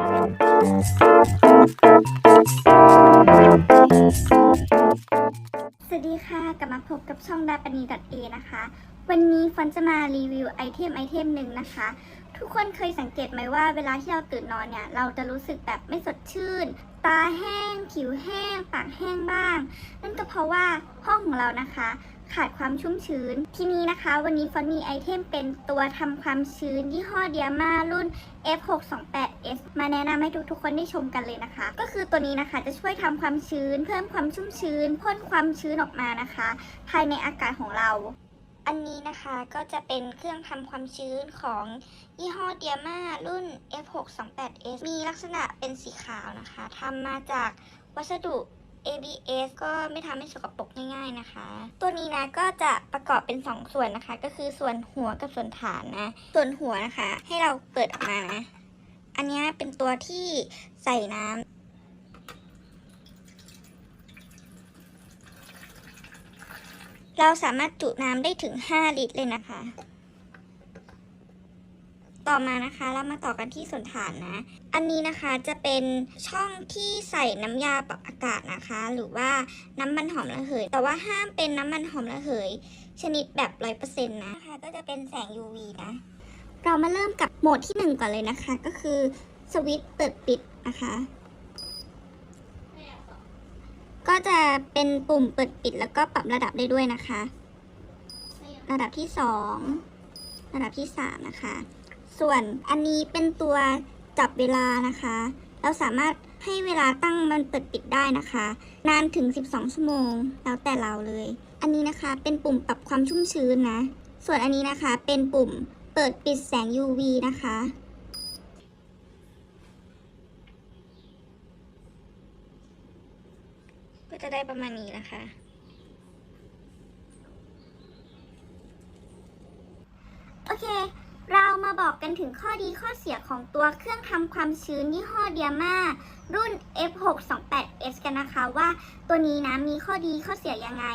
สวัสดีค่ะกลับมาพบกับช่องดาปนีดเอนะคะ วันนี้ฟอนจะมารีวิวไอเทมไอเทมหนึ่งนะคะ ทุกคนเคยสังเกตไหมว่าเวลาที่เราตื่นนอนเนี่ย เราจะรู้สึกแบบไม่สดชื่น ตาแห้ง ผิวแห้ง ปากแห้งบ้าง นั่นก็เพราะว่าห้องของเรานะคะ ขาดความชุ่มชื้น ที่นี้นะคะวันนี้ฟอนมีไอเทมเป็นตัวทำความชื้นยี่ห้อเดียมารุ่น F628S มาแนะนำให้ทุกๆคนได้ชมกันเลยนะคะ ก็คือตัวนี้นะคะจะช่วยทำความชื้น เพิ่มความชุ่มชื้นพ่นความชื้นออกมานะคะ ภายในอากาศของเราอันนี้นะคะก็จะเป็นเครื่องทำความชื้นของยี่ห้อเดียมารุ่น F628S มีลักษณะเป็นสีขาวนะคะทำมาจากวัสดุ ABS ก็ไม่ทำให้สกปรกง่ายๆนะคะ ตัวนี้นะก็จะประกอบเป็น 2 ส่วนนะคะ ก็คือส่วนหัวกับส่วนฐานนะ ส่วนหัวนะคะ ให้เราเปิดออกมานะ อันนี้เป็นตัวที่ใส่น้ำเราสามารถจุน้ำได้ถึง 5 ลิตรเลยนะคะ ต่อมานะคะเรามาต่อกันที่ส่วนฐานนะ อันนี้นะคะจะเป็นช่องที่ใส่น้ำยาปรับอากาศนะคะ หรือว่าน้ำมันหอมระเหย แต่ว่าห้ามเป็นน้ำมันหอมระเหย ชนิดแบบร้อยเปอร์เซ็นต์นะนะคะก็จะเป็นแสง UV นะ เรามาเริ่มกับโหมดที่หนึ่งก่อนเลยนะคะ ก็คือสวิตช์เปิดปิดนะคะ ก็จะเป็นปุ่มเปิดปิดแล้วก็ปรับระดับได้ด้วยนะคะ ระดับที่สองระดับที่สามนะคะ ส่วนอันนี้เป็นตัวจับเวลานะคะ เราสามารถให้เวลาตั้งมันเปิดปิดได้นะคะ นานถึง 12 ชั่วโมง แล้วแต่เราเลย อันนี้นะคะเป็นปุ่มปรับความชุ่มชื้นนะ ส่วนอันนี้นะคะเป็นปุ่มเปิดปิดแสง UV นะคะ ก็จะได้ประมาณนี้นะคะโอเค มาบอกกันถึงข้อดีข้อเสียของตัวเครื่องทำความชื้นยี่ห้อเดียมารุ่น F628S กันนะคะว่าตัวนี้นะมีข้อดีข้อเสียยังไง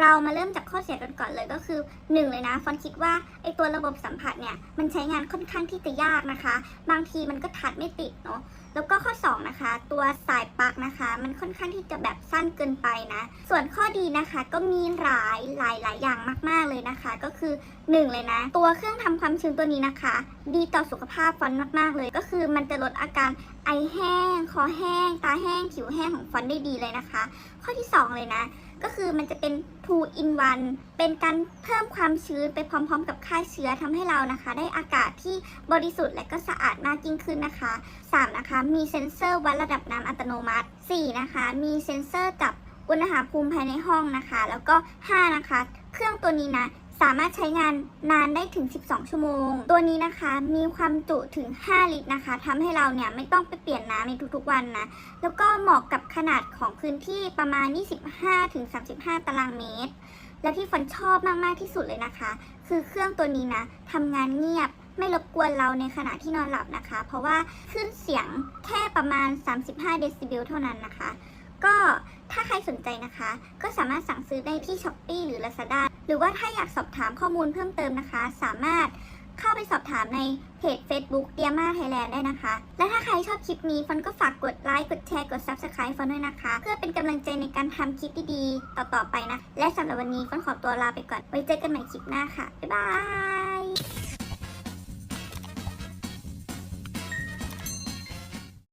เรามาเริ่มจากข้อเสียกันก่อนเลยก็คือหนึ่งเลยนะฟอนคิดว่าไอตัวระบบสัมผัสเนี่ยมันใช้งานค่อนข้างที่จะยากนะคะ บางทีมันก็ทัดไม่ติดเนาะแล้วก็ข้อ 2 นะคะ ตัวสายปลั๊กนะคะ มันค่อนข้างที่จะแบบสั้นเกินไปนะ ส่วนข้อดีนะคะก็มีหลายหลายหลายอย่างมาก ๆเลยนะคะ ก็คือ 1 เลยนะ ตัวเครื่องทำความชื้นตัวนี้นะคะ ดีต่อสุขภาพฟอนมาก ๆ เลย ก็คือมันจะลดอาการไอแห้ง คอแห้ง ตาแห้ง ผิวแห้งของฟอนได้ดีเลยนะคะ ข้อที่ 2 เลยนะก็คือมันจะเป็น two in one เป็นการเพิ่มความชื้นไปพร้อมๆ กับฆ่าเชื้อทำให้เรานะคะ ได้อากาศที่บริสุทธิ์และก็สะอาดมากยิ่งขึ้นนะคะ 3 นะคะ มีเซ็นเซอร์วัดระดับน้ำอัตโนมัติ 4 นะคะ มีเซ็นเซอร์จับอุณหภูมิภายในห้องนะคะ แล้วก็ 5 นะคะ เครื่องตัวนี้นะ สามารถใช้งานนานได้ถึง 12 ชั่วโมง ตัวนี้นะคะมีความจุถึง 5 ลิตรนะคะทำให้เราเนี่ยไม่ต้องไปเปลี่ยนน้ำในทุกๆวันนะ แล้วก็เหมาะกับขนาดของพื้นที่ประมาณ 25-35 ตารางเมตร และที่ฟันชอบมากๆที่สุดเลยนะคะ คือเครื่องตัวนี้นะทำงานเงียบไม่รบกวนเราในขณะที่นอนหลับนะคะ เพราะว่าขึ้นเสียงแค่ประมาณ 35 เดซิเบลเท่านั้นนะคะ ก็ถ้าใครสนใจนะคะ ก็สามารถสั่งซื้อได้ที่ s h อ p e e หรือ Lazada หรือว่าถ้าอยากสอบถามข้อมูลเพิ่มเติมนะคะ สามารถเข้าไปสอบถามในเพจ Facebook เดียมาไทยแลนด์ได้นะคะ และถ้าใครชอบคลิปนี้ฟอนก็ฝากกดไลค์ กดแชร์ กด Subscribe ฟอนด้วยนะคะ เพื่อเป็นกำลังใจในการทำคลิปดีๆ ต่อๆไปนะ และสำหรับวันนี้ฟอนขอตัวลาไปก่อน ไว้เจอกันใหม่คลิปหน้าค่ะ บ๊ายบาย